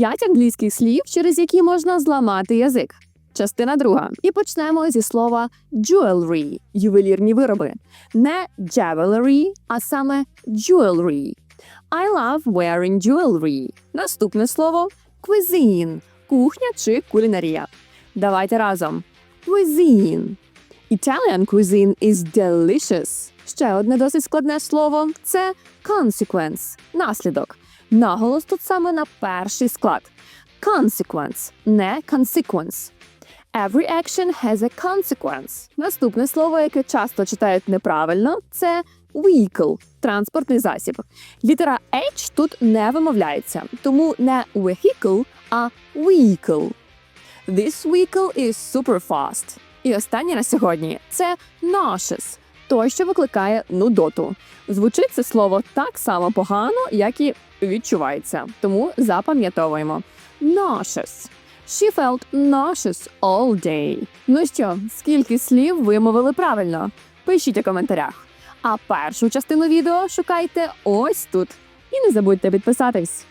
П'ять англійських слів, через які можна зламати язик. Частина друга. І почнемо зі слова jewelry – ювелірні вироби. Не jewelry, а саме jewelry. I love wearing jewelry. Наступне слово cuisine – кухня чи кулінарія. Давайте разом. Cuisine. Italian cuisine is delicious. Ще одне досить складне слово це consequence – наслідок. Наголос тут саме на перший склад. Consequence, не consequence. Every action has a consequence. Наступне слово, яке часто читають неправильно, це vehicle – транспортний засіб. Літера H тут не вимовляється, тому не vehicle, а vehicle. This vehicle is super fast. І останнє на сьогодні це nauseous – той, що викликає нудоту. Звучить це слово так само погано, як і відчувається. Тому запам'ятовуємо. Nauseous. She felt nauseous all day. Ну що, скільки слів вимовили правильно? Пишіть у коментарях. А першу частину відео шукайте ось тут. І не забудьте підписатись.